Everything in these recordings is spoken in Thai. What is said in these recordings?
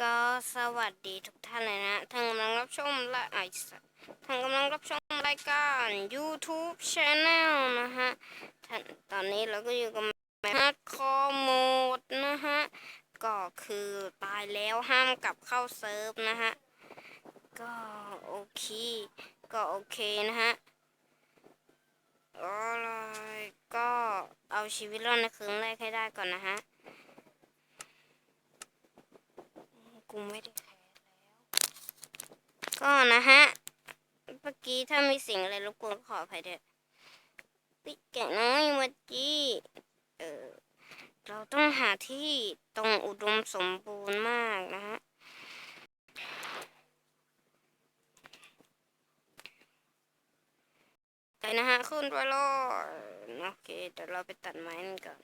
ก็สวัสดีทุกท่านเลยนะท่านกำลังรับชมและไอท่านกำลังรับชมรายการ YouTube Channel นะฮะท่านตอนนี้เราก็อยู่กับแมฮาร์ดคอร์โหมดนะฮะ ก็คือตายแล้วห้ามกลับเข้าเซิร์ฟนะฮะ ก็โอเค ก็โอเคนะฮะอะไรก็เอาชีวิตรอดในคืนแรกให้ได้ก่อนนะฮะ กูไม่ได้แคสแล้ว ก็นะฮะ เมื่อกี้ถ้ามีสิ่งอะไรรบกวนขออภัยด้วยปิดแกะน้อยวัจีเออเราต้องหาที่ตรงอุดมสมบูรณ์มากนะฮะไปนะฮะขึ้นไปเลโอเคเดี๋ยวเราไปตัดไม้กันก่อน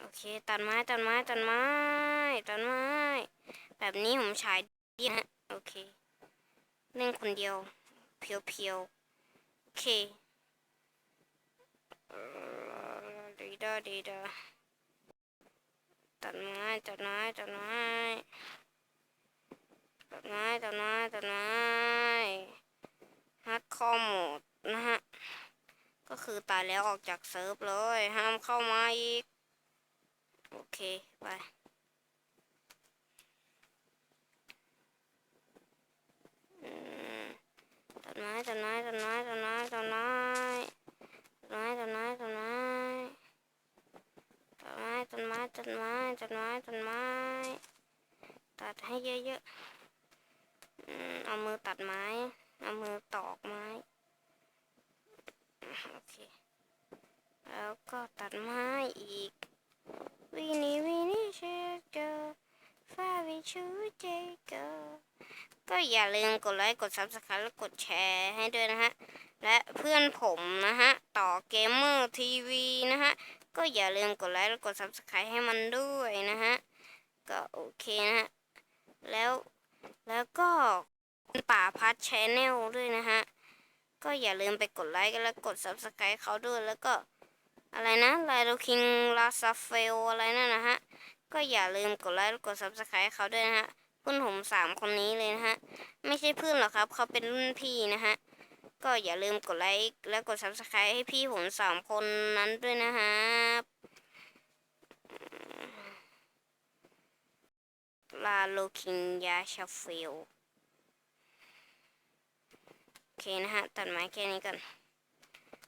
โอเค ตัดไม้ตัดไม้ตัดไม้ ตัดไม้ แบบนี้ผมใช้ดีนะฮะโอเคเล่นคนเดียว เพียวๆ โอเคเดีดาดีดาตัดไม้ตัดไม้ตัดไม้ตัดไม้ตัดไม้ตัดไม้ฮัดคอมหมดนะฮะ ก็คือตายแล้วออกจากเซิร์ฟเลย ห้ามเข้ามาอีก โอเค ไป อืม ต้นไม้ต้นไม้ต้นไม้ต้นไม้ต้นไม้ต้นไม้ต้นไม้ต้นไม้ต้นไม้ต้นไม้ต้นไม้ต้นไม้ต้นไม้ตัดให้เยอะๆเอามือตัดไม้ เอามือตอกไม้ โอเค แล้วก็ตัดไม้อีกวินี่วินี่เชเกอร์ฟาวิชูเจเกอร์ ก็อย่าลืมกดไลค์กด subscribe และกดแชร์ให้ด้วยนะฮะ และเพื่อนผมนะฮะ ต่อเกมเมอร์ทีวีนะฮะ ก็อย่าลืมกดไลค์และกด subscribe ให้มันด้วยนะฮะ ก็โอเคนะฮะ แล้วแล้วก็ป่าพัดชแนลด้วยนะฮะ ก็อย่าลืมไปกดไลค์และกด subscribe เขาด้วยแล้วก็อะไรนะไลโดคิงลาซาเฟลอะไรนั่นนะฮะ ก็อย่าลืมกดไลค์และกด subscribe เขาด้วยนะฮะ เพื่อนผมสามคนนี้เลยนะฮะ ไม่ใช่เพื่อนหรอกครับ เขาเป็นรุ่นพี่นะฮะ ก็อย่าลืมกดไลค์และกด subscribe ให้พี่ผมสามคนนั้นด้วยนะฮะลาโลคิงยาชาเฟลโอเคนะฮะ ตัดไม้แค่นี้กัน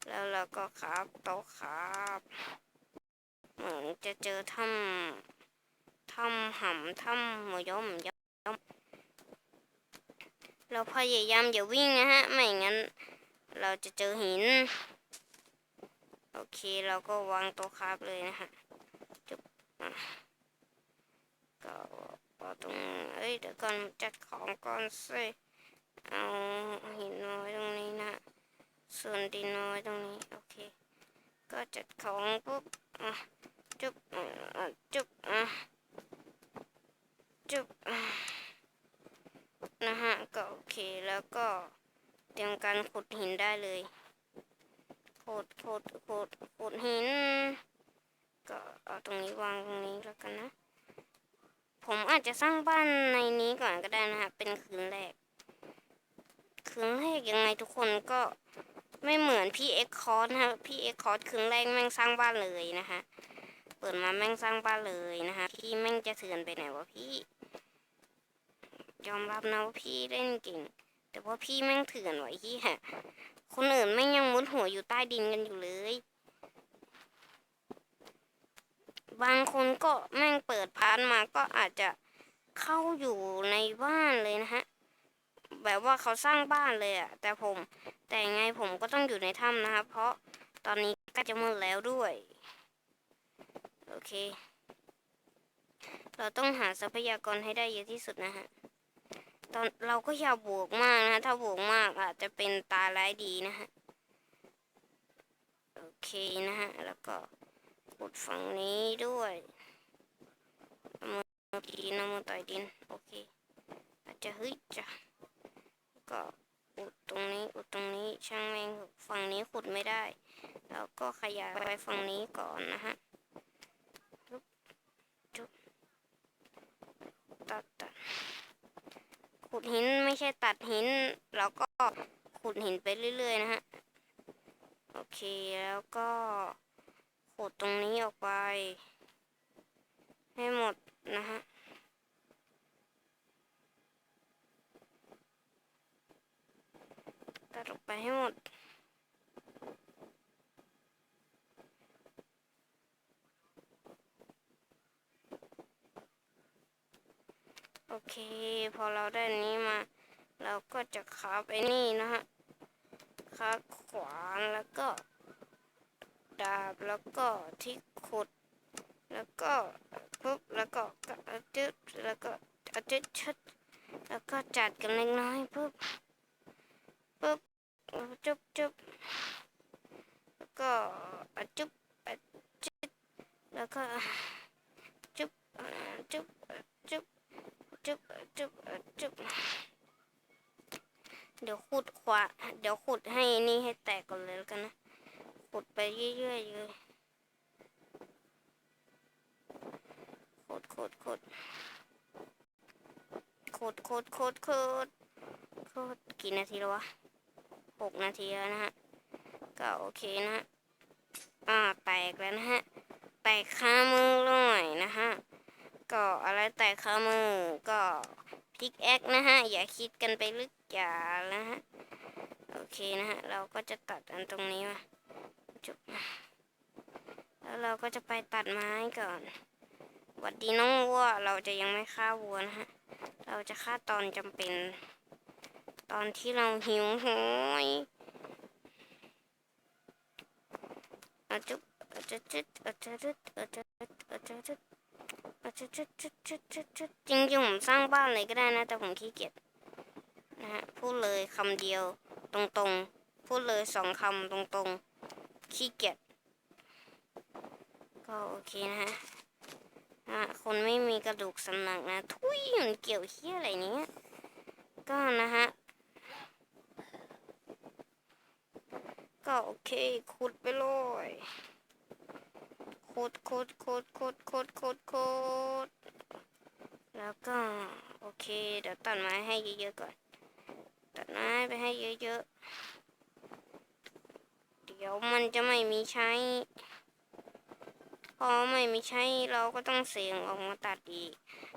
แล้วเราก็ครับโต๊ะครับเหมือนจะเจอถ้ำถ้ำหำถ้ำหมย่อมย่อม เราพยายามอย่าวิ่งนะฮะ ไม่งั้น เราจะเจอหิน โอเคเราก็วางต๊ะครับเลยนะฮะจุบก็ตรงเอ้ยเดี๋ยวก่อนจัดของก่อนสิเอาหินมาไว้ตรงนี้นะ ส่วนดินเอาไว้ตรงนี้ โอเค ก็จัดของปุ๊บอะจุบอะจุบอะ จุบนะฮะ ก็โอเคแล้วก็เตรียมการขุดหินได้เลยขุดขุดขุดขุดหิน ก็เอาตรงนี้วางตรงนี้แล้วกันนะ ผมอาจจะสร้างบ้านในนี้ก่อนก็ได้นะฮะ เป็นคืนแรก คืนแรกยังไงทุกคนก็ไม่เหมือนพี่เอ็กคอร์นะฮะพี่เอ็กคอร์คืนแรกแม่งสร้างบ้านเลยนะฮะ เปิดมาแม่งสร้างบ้านเลยนะฮะพี่แม่งจะเถื่อนไปไหนวะพี่ ยอมรับนะว่าพี่เล่นเก่ง แต่ว่าพี่แม่งเถื่อนไว้ที่ฮะคนอื่นแม่งยังมุดหัวอยู่ใต้ดินกันอยู่เลย บางคนก็แม่งเปิดพาร์ทมาก็อาจจะเข้าอยู่ในบ้านเลยนะฮะ แบบว่าเขาสร้างบ้านเลยอะแต่ผม แต่ไงผมก็ต้องอยู่ในถ้ำนะครับ เพราะตอนนี้ใก็จะมืดแล้วด้วย โอเค เราต้องหาทรัพยากรให้ได้เยอะที่สุดนะฮะ ตอนเราก็อย่าบวกมากนะ ถ้าบวกมากอาจจะเป็นตาร้ายดีนะฮะ โอเคนะฮะ แล้วก็ขุดฝั่งนี้ด้วยเอามือดินเอามือต่อยดิน โอเค อาจจะเฮ้ยจ้ะก็อุดตรงนี้อุดตรงนี้ช่างแม่งฝั่งนี้ขุดไม่ได้ แล้วก็ขยายไปฝั่งนี้ก่อนนะฮะจุ๊บจุ๊บ ตัดตัดขุดหินไม่ใช่ตัดหินเราก็ขุดหินไปเรื่อยๆนะฮะ โอเคแล้วก็ขุดตรงนี้ออกไป ให้หมดนะฮะตัดออกไปให้หมด เค พอเราได้นี้มา เราก็จะคาบไอ้นี่นะฮะคาบขวานแล้วก็ ดาบแล้วก็ที่ขุด แล้วก็ปุ๊บแล้วก็กระจึ๊บแล้วก็กระจึ๊บชึดแล้วก็จัดกันเล็กน้อยปุ๊บปุ๊บจุ๊บจุ๊บแล้วก็อะจุ๊บอะจุ๊บแล้วก็จุ๊บจุ๊บ จุ๊บจุ๊บจุ๊บเดี๋ยวขุดขวา เดี๋ยวขุดให้นี่ให้แตกก่อนเลยแล้วกันนะ ขุดไปเรื่อยๆเลยขุดขุดขุดขุดขุดขุดขุดขุดกี่นาทีแล้ววะหกนาทีแล้วนะฮะ ก็โอเคนะฮะ อ่า แตกแล้วนะฮะ แตกคามือเลยนะฮะ ก็อะไรแตกคามือก็พิกแอคนะฮะ อย่าคิดกันไปลึกอย่านะฮะ โอเคนะฮะ เราก็จะตัดอันตรงนี้มาจุบแล้วเราก็จะไปตัดไม้ก่อนวัดดีน้องวัวเราจะยังไม่ฆ่าวัวนะฮะ เราจะฆ่าตอนจำเป็น ตอนที่เราหิวโหยอจุบอจุดอจุดจุดอจุดจุดอจุดอจุด จุดจุดจุดจุดจุดจริงๆผมสร้างบ้านเลยก็ได้นะ แต่ผมขี้เกียจนะฮะพูดเลยคำเดียว ตรงๆ พูดเลยสองคำตรงๆ ขี้เกียจก็โอเคนะฮะอะคนไม่มีกระดูกสันหลังนะ ทุยมันเกี่ยวเฮี้ยอะไรเนี้ยก็นะฮะ ก็โอเค ขุดไปเลย ขุดขุดขุดขุดขุดขุดขุดแล้วก็โอเค เดี๋ยวตัดไม้ให้เยอะๆก่อน ตัดไม้ไปให้เยอะๆ เดี๋ยวมันจะไม่มีใช้ พอไม่มีใช้เราก็ต้องเสียงออกมาตัดอีก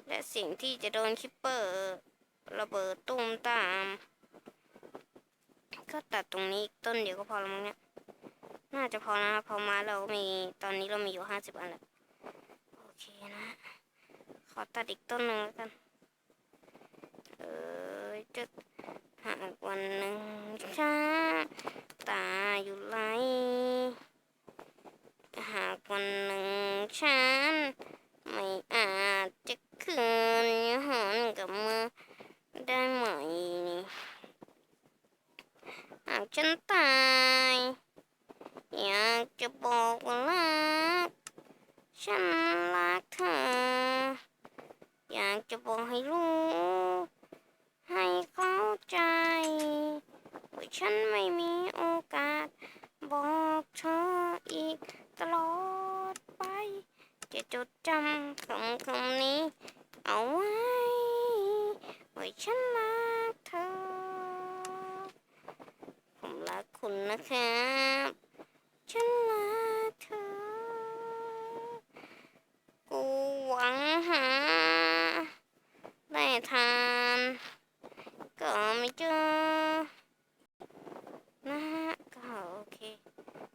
และเสียงที่จะโดนคิปเปอร์ระเบิดตุ้มตาม ก็ตัดตรงนี้ต้นเดียวก็พอแล้วมั้งเนี่ย น่าจะพอนะพอมาเรามีตอนนี้เรามีอยู่ห้าสิบอันแล้วโอเคนะ ขอตัดอีกต้นหนึ่งแล้วกัน เออจะหากวันหนึ่งช้าตาอยู่ไรหากวันหนึ่งฉันไม่อาจจะคืนหอนกับมือได้ไหมหากฉันตาย อยากจะบอกว่ารัก ฉันรักเธอ อยากจะบอกให้รู้ ให้เข้าใจว่าฉันไม่มีโอกาส บอกเธออีกตลอดไป จะจดจำคำคำนี้ เอาไว้ว่าฉันรักเธอ ผมรักคุณนะครับ ฉันรักเธอ กูหวังหา ได้ทาน ก็ไม่เจอ นะฮะก็โอเค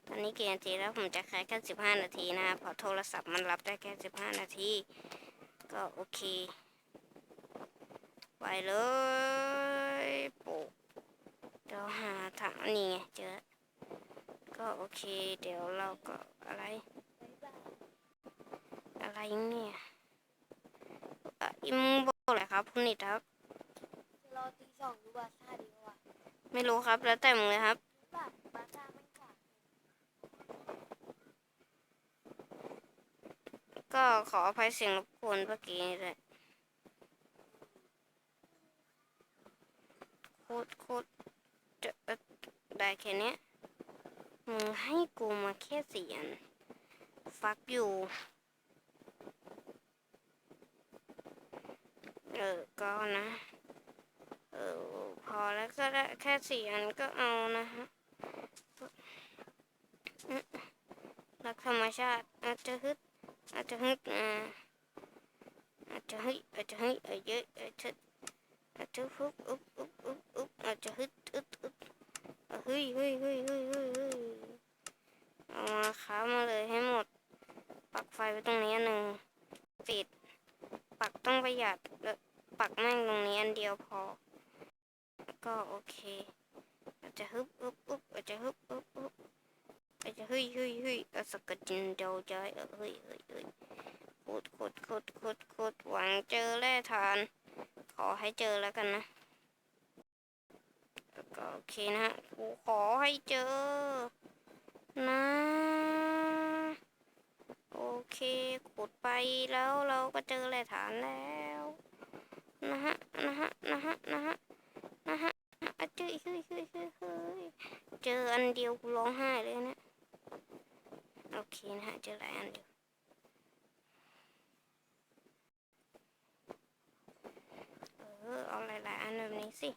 ตอนนี้กี่นาทีแล้วผมจะแค่แค่สิบห้านาทีนะเพราะโทรศัพท์มันรับได้แค่สิบห้านาที ก็โอเค ไปเลย ปุ๊บเดี๋ยวหาถังนี่ไงเจอ ก็โอเค เดี๋ยวเราก็อะไร อะไรเนี่ยอะอิมบอกเลยครับคุณนิดครับรอตีสองดูบาซ่าดีกว่าไม่รู้ครับแล้วแต่มึงเลยครับแบบบาซ่าไม่กว่าก็ขออภัยเสียงรบกวนเมื่อกี้เลยโคตรโคตรจะเอ่อได้แค่เนี้ย มึงให้กูมาแค่สี่อันฟักอยู่ เออ ก็นะ เออ พอแล้วก็ได้แค่สี่อันก็เอานะฮะรักธรรมชาติอาจจะฮึดอาจจะฮึดอ่าอาจจะฮึดอาจจะฮึดอาจจะอาจจะอาจจะฮึบอุ๊บอุ๊บอุ๊บอุ๊บอาจจะฮึดอึดอึด เฮ้ยเฮ้ยเฮ้ยเฮ้ยเฮ้ยเฮ้ยเอามาค้ามาเลยให้หมด ปักไฟไว้ตรงนี้อันหนึ่งปิด ปักต้องประหยัดแล้วปักแม่งตรงนี้อันเดียวพอแล้วก็โอเคอาจจะฮึบอึบอึบอาจจะฮึบอึบอึบอาจจะเฮ้ยเฮ้ยเฮ้ยเอาสกัดจินเดาใจเออเฮ้ยเฮ้ยเฮ้ยขุดขุดขุดขุดขุดหวังเจอแร่ทาน ขอให้เจอแล้วกันนะ ก็โอเคนะฮะกูขอให้เจอ นะ โอเคขุดไปแล้วเราก็เจอแร่ฐานแล้ว นะฮะ นะฮะ นะฮะ นะฮะ นะฮะอะเจอเฮ้ยเฮ้ยเฮ้ยเฮ้ยเจออันเดียวกูร้องไห้เลยนะ โอเคนะฮะ เจอหลายอันเดียวเออเอาหลายๆอันแบบนี้สิ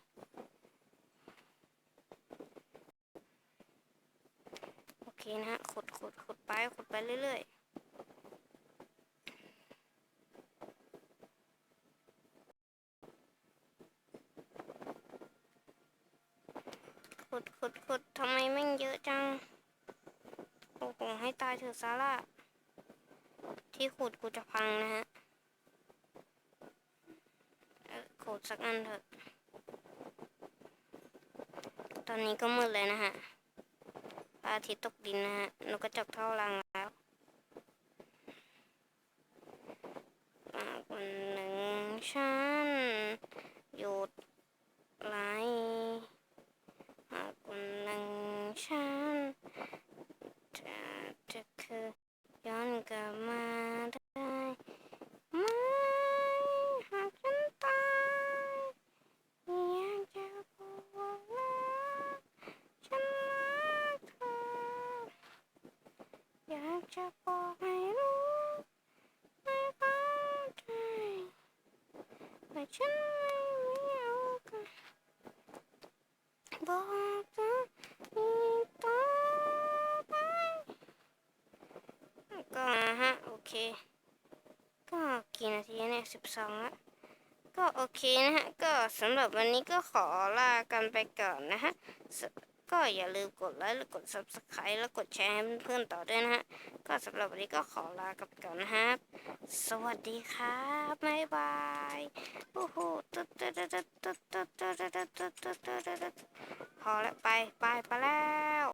โอ เคนะฮะขุดขุดขุดไปขุดไปเรื่อยๆ ขุดขุดขุดทำไมแม่งเยอะจัง โอ้โหให้ตายเถอะซาร่า ที่ขุดกูจะพังนะฮะขุดสักอันเถอะ ตอนนี้ก็มืดเลยนะฮะ อาทิตย์ตกดินนะฮะนกกระจอกเท่ารังแล้วมากวันหนึ่งช้าหยุดไหลมากวันหนึ่งฉันจะจะคือย้อนกลับมาได้ไหมหากฉันตายอยากจะบอกว่าฉันรักเธอ อยาก จะบอกให้รู้ในควาใจว่าฉันไม่มีโอกาสบอกเธออีกต่อไปก็นะฮะโอเค ก็กี่นาทีเนี่ยสิบสองละก็โอเคนะฮะ ก็สำหรับวันนี้ก็ขอลากันไปก่อนนะฮะ ก็อย่าลืมกดไลค์และกด subscribe แล้วกดแชร์ให้เพื่อนๆต่อด้วยนะฮะ ก็สำหรับวันนี้ก็ขอลากับก่อนนะครับ สวัสดีครับบ๊ายบายโอ้โหพอแล้วไป ไปไปแล้ว